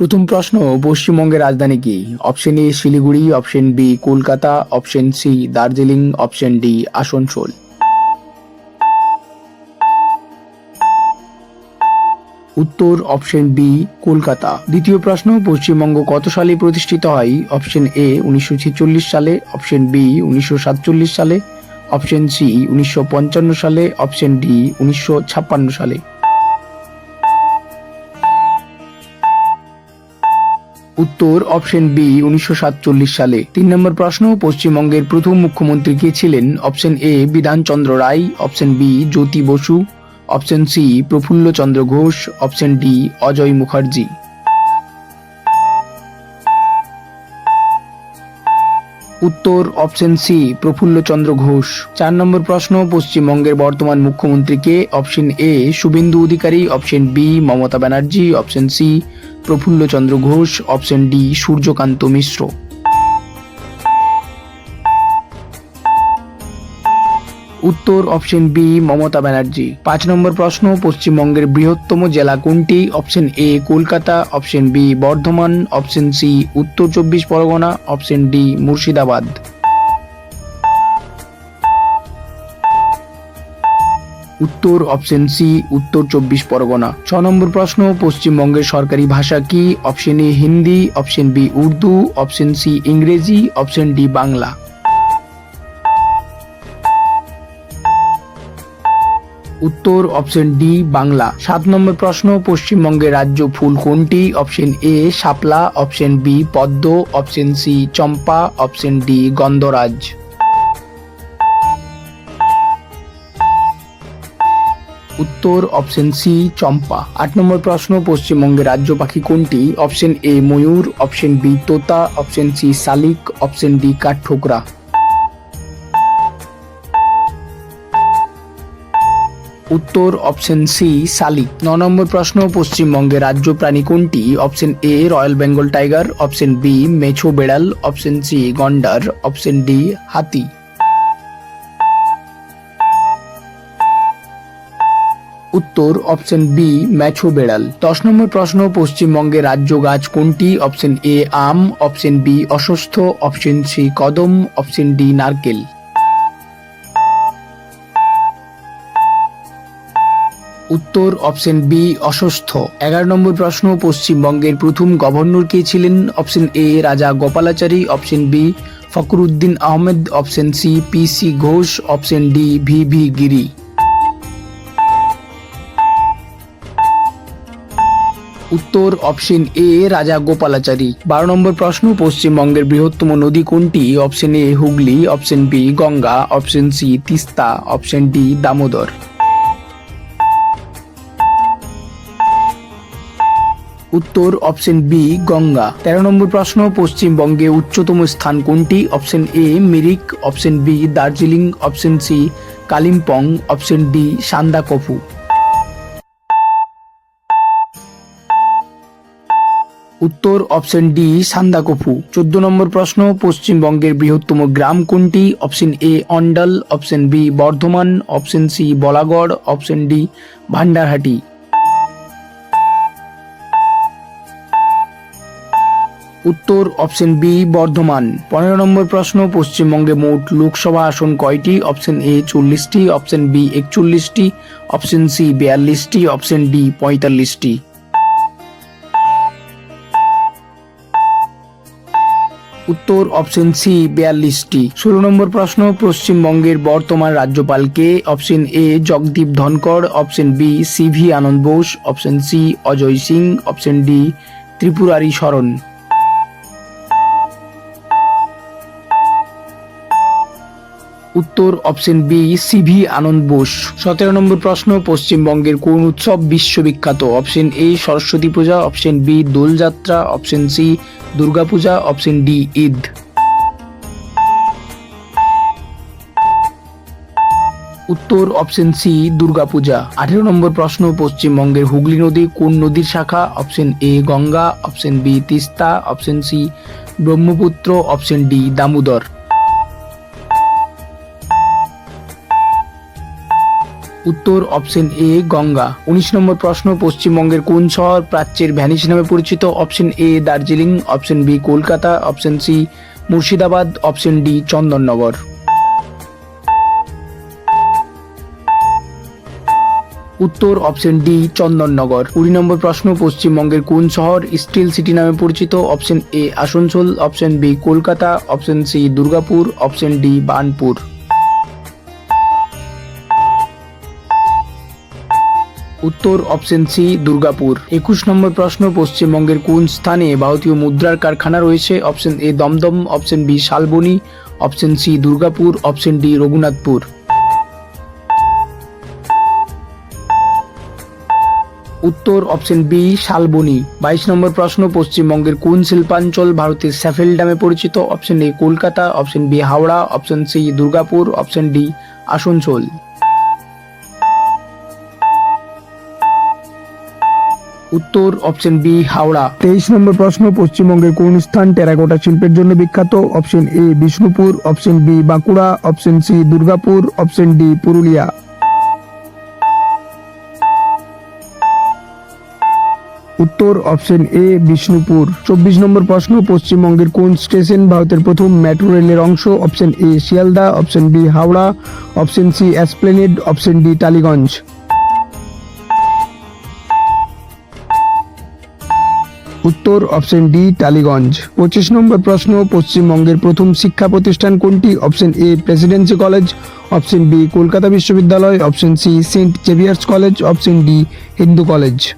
প্রথম প্রশ্ন, পশ্চিমবঙ্গের রাজধানী কি? Option A Siliguri option B Kolkata option C Darjeeling option D Asansol. উত্তর অপশন বি কলকাতা। দ্বিতীয় প্রশ্ন, পশ্চিমবঙ্গ কত সালে প্রতিষ্ঠিত হয়? অপশন এ উনিশশো ছেচল্লিশ সালে অপশন বি উনিশশো সাতচল্লিশ সালে অপশন সি উনিশশো পঞ্চান্ন সালে অপশন ডি উনিশশো ছাপ্পান্ন সালে। উত্তর অপশন বি উনিশশো সাতচল্লিশ সালে। তিন নম্বর প্রশ্ন, পশ্চিমবঙ্গের প্রথম মুখ্যমন্ত্রী কে ছিলেন? Option A Bidhanchandra Roy option B Jyoti Basu option C Prafulla Chandra Ghosh option D Ajoy Mukherjee. উত্তর অপশন সি প্রফুল্ল চন্দ্র ঘোষ। চার নম্বর প্রশ্ন, পশ্চিমবঙ্গের বর্তমান মুখ্যমন্ত্রীকে option A, Suvendu Adhikari, option B, Mamata Banerjee, option C Prafulla Chandra Ghosh, option D, Suryakanta Mishra. উত্তর option B, Mamata Banerjee. পাঁচ নম্বর প্রশ্ন, পশ্চিমবঙ্গের বৃহত্তম জেলা কোনটি? Option A, Kolkata. Option B, Bardhaman. Option C, উত্তর চব্বিশ পরগনা। Option D, Murshidabad. উত্তর অপশন সি, উত্তর চব্বিশ পরগনা। ছ নম্বর প্রশ্ন, পশ্চিমবঙ্গের সরকারি ভাষা কি? Option A, Hindi. Option B, Urdu. Option C, Ingreji. Option D, Bangla. উত্তর অপশন ডি বাংলা। সাত নম্বর প্রশ্ন, পশ্চিমবঙ্গের রাজ্য ফুল কোনটি? অপশন এ শাপলা অপশন বি পদ্ম অপশন সি চম্পা অপশন ডি গন্ধরাজ। উত্তর অপশন সি চম্পা। আট নম্বর প্রশ্ন, পশ্চিমবঙ্গের রাজ্য পাখি কোনটি? অপশন এ ময়ূর অপশন বি তোতা অপশন সি শালিক অপশন ডি কাঠঠোকরা। উত্তর অপশন সি শালিক ন নম্বর প্রশ্ন, পশ্চিমবঙ্গের রাজ্য প্রাণী কোনটি? Option A, royal Bengal tiger. Option B, মেছো বেড়াল। অপশন সি, গন্ডার। অপশন ডি, হাতি। উত্তর অপশন বি ম্যাছো বেড়াল। দশ নম্বর প্রশ্ন, পশ্চিমবঙ্গের রাজ্য গাছ কোনটি? অপশন এ, আম। অপশন বি, অসস্থ। অপশন সি, কদম। অপশন ডি, নারকেল। উত্তর অপশন বি, অসস্থ। এগারো নম্বর প্রশ্ন, পশ্চিমবঙ্গের প্রথম গভর্নর কে ছিলেন? Option A, Raja Gopalachari. Option B, Fakhruddin Ahmed. Option C, P C Ghosh. Option D, V V Giri. উত্তর অপশন এ, রাজা গোপালাচারী। বারো নম্বর প্রশ্ন, পশ্চিমবঙ্গের বৃহত্তম নদী কোনটি? Option A, Hooghly. Option B, Ganga. Option C, Teesta. Option D, Damodar. উত্তর, option B, Ganga. তেরো নম্বর প্রশ্ন, পশ্চিমবঙ্গে উচ্চতম স্থান কোনটি? Option A, Mirik, option B, Darjeeling, option C, Kalimpong, option D, Sandakphu. উত্তর, অপশন ডি, সান্দাকফু। চোদ্দ নম্বর প্রশ্ন, পশ্চিমবঙ্গের বৃহত্তম গ্রাম কোনটি? Option A, Andal, option B, Bardhaman, option C, Balagarh, option D Bhandarhati উত্তর অপশন বি, বর্ধমান। পনেরো নম্বর প্রশ্ন, পশ্চিমবঙ্গে মোট লোকসভা আসন কয়টি? অপশন এ চল্লিশটি, অপশন বি একচল্লিশটি, অপশন সি বিয়াল্লিশটি, অপশন ডি পঁয়তাল্লিশটি। উত্তর অপশন সি বিয়াল্লিশটি। ষোলো নম্বর প্রশ্ন, পশ্চিমবঙ্গের বর্তমান রাজ্যপালকে option A Jagdeep Dhankhar, option B C V Ananda Bose, option C Ajay Singh, option D Tripurari Sharan. উত্তর option B, CV Ananda Bose. সতেরো নম্বর প্রশ্ন, পশ্চিমবঙ্গের কোন উৎসব বিশ্ববিখ্যাত? Option A, Saraswati Puja, option B, Dolyatra, option C, Durgapuja, option D, Eid. উত্তর option C, Durga Puja. আঠেরো নম্বর প্রশ্ন, পশ্চিমবঙ্গের হুগলি নদী কোন নদীর শাখা? Option A, Ganga, option B, Teesta, option C, Brahmaputra, option D, Damodar. উত্তর অপশন এ গঙ্গা। উনিশ নম্বর প্রশ্ন, পশ্চিমবঙ্গের কোন শহর প্রাচ্যের ভ্যানিস নামে পরিচিত? Option A Darjeeling, option B Kolkata, option C Murshidabad, option D Chandannagar. উত্তর অপশন ডি চন্দননগর। কুড়ি নম্বর প্রশ্ন, পশ্চিমবঙ্গের কোন শহর স্টিল সিটি নামে পরিচিত? Option A Asansol, option B Kolkata, option C Durgapur, option D Burnpur. উত্তর অপশন সি, দুর্গাপুর। একুশ নম্বর প্রশ্ন, পশ্চিমবঙ্গের কোন স্থানে ভারতীয় মুদ্রার কারখানা রয়েছে? Option A, Dumdum, option B, Salboni, option C, Durgapur, option D, Raghunathpur. উত্তর অপশন বি, শালবনি। বাইশ নম্বর প্রশ্ন, পশ্চিমবঙ্গের কোন শিল্পাঞ্চল ভারতের স্যাফেল নামে পরিচিত? Option A, Kolkata, option B, Howrah, option C, Durgapur, option D, Asansol. উত্তর অপশন বি হাওড়া। তেইশ নম্বর প্রশ্ন, পশ্চিমবঙ্গের কোন স্থান টেরাকোটা শিল্পের জন্য বিখ্যাত? Option A Bishnupur option B Bankura option C Durgapur option D Purulia. উত্তর অপশন এ বিষ্ণুপুর। চব্বিশ নম্বর প্রশ্ন, পশ্চিমবঙ্গের কোন স্টেশন ভারতের প্রথম মেট্রো রেলের অংশ? Option A Sealdah option B Howrah option C Esplanade option D Tollygunge. উত্তর অপশন ডি, টালিগঞ্জ। পঁচিশ নম্বর প্রশ্ন, পশ্চিমবঙ্গের প্রথম শিক্ষা প্রতিষ্ঠান কোনটি? Option A, Presidency College. Option B, Kolkata বিশ্ববিদ্যালয়। Option C, Saint Xavier's College. Option D, Hindu College.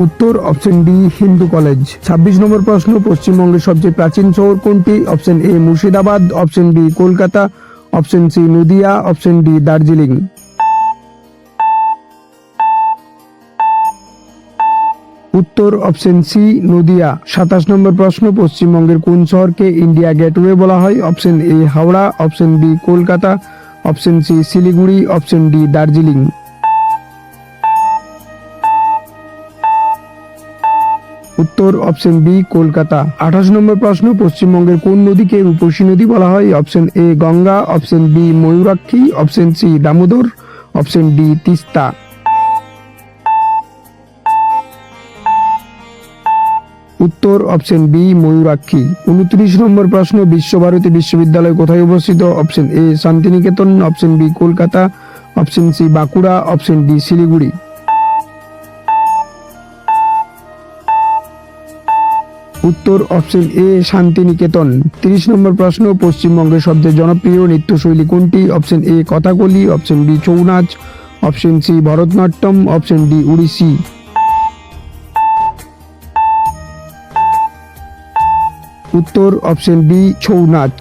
উত্তর অপশন ডি, হিন্দু কলেজ। ছাব্বিশ নম্বর প্রশ্ন, পশ্চিমবঙ্গের সবচেয়ে প্রাচীন শহর কোনটি? Option A, Murshidabad. Option B, Kolkata. Option C, Nadia. Option D, Darjeeling. উত্তর অপশন সি, নদিয়া। সাতাশ নম্বর প্রশ্ন, পশ্চিমবঙ্গের কোন শহরকে ইন্ডিয়া গেটওয়ে বলা হয়? Option A, Howrah. Option B, Kolkata. Option C, Siliguri. Option D, Darjeeling. উত্তর অপশন বি, কলকাতা। আঠাশ নম্বর প্রশ্ন, পশ্চিমবঙ্গের কোন নদীকে রূপসী নদী বলা হয়? Option A, Ganga. Option B, Mayurakshi. Option C, Damodar. Option D, Teesta. উত্তর অপশন বি, ময়ূরাক্ষী। উনত্রিশ নম্বর প্রশ্ন, বিশ্বভারতী বিশ্ববিদ্যালয় কোথায় অবস্থিত? Option A, Santiniketan, option B, Kolkata, option C, Bankura, option D, Siliguri. উত্তর অপশন এ, শান্তিনিকেতন। তিরিশ নম্বর প্রশ্ন, পশ্চিমবঙ্গের সবচেয়ে জনপ্রিয় নৃত্যশৈলী কোনটি? Option A, Kathakali, option B Chhau নাচ option C, Bharatanatyam, option D, Odissi. উত্তর অপশন বি ছৌ নাচ।